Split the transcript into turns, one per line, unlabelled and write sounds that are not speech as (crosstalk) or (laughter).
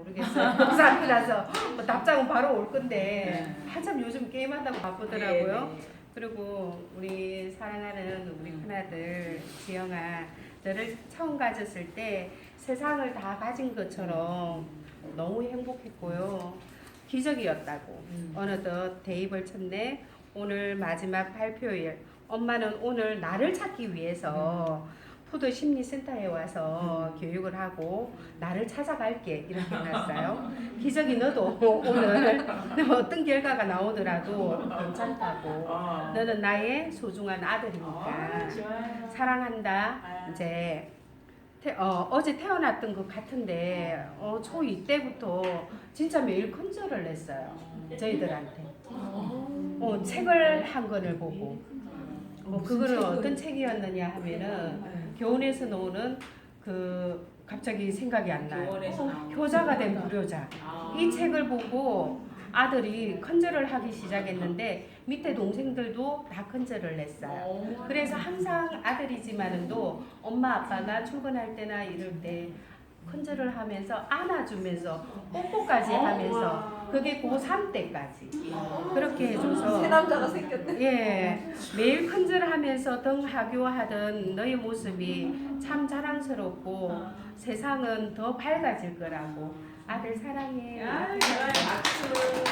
모르겠어요. (laughs) 나서 뭐 답장은 바로 올 건데
네.
한참 요즘 게임한다고 바쁘더라고요.
네, 네.
그리고 우리 사랑하는 우리 큰아들 지영아 너를 처음 가졌을 때 세상을 다 가진 것처럼 너무 행복했고요. 기적이었다고.
음.
어느덧 대입을 쳤네. 오늘 마지막 발표일. 엄마는 오늘 나를 찾기 위해서 푸드 심리센터에 와서 교육을 하고 나를 찾아갈게 이렇게 해놨어요. 기적이 너도 오늘 어떤 결과가 나오더라도 괜찮다고.
어.
너는 나의 소중한 아들이니까
아.
사랑한다.
아.
이제 태, 어, 어제 태어났던 것 같은데 어, 초2 때부터 진짜 매일 큰절을 냈어요. 저희들한테. 어, 책을 한 권을 보고. 어, 그거는 어떤 책이었느냐 하면은 교원에서 나오는 그 갑자기 생각이 안 나요.
교원에서 나오는
효자가 된 불효자.
아.
이 책을 보고 아들이 컨절을 하기 시작했는데 밑에 동생들도 다 컨절을 냈어요.
어.
그래서 항상 아들이지만은도 엄마 아빠가 출근할 때나 이럴 때 컨절을 하면서 안아주면서 뽀뽀까지 하면서 그게 고3 때까지 그렇게 해줘서
새 남자가 생겼네.
예 매일 컨절하면서 등 하교하던 너의 모습이 참 자랑스럽고 세상은 더 밝아질 거라고 아들 사랑해
아, 좋아요. 박수.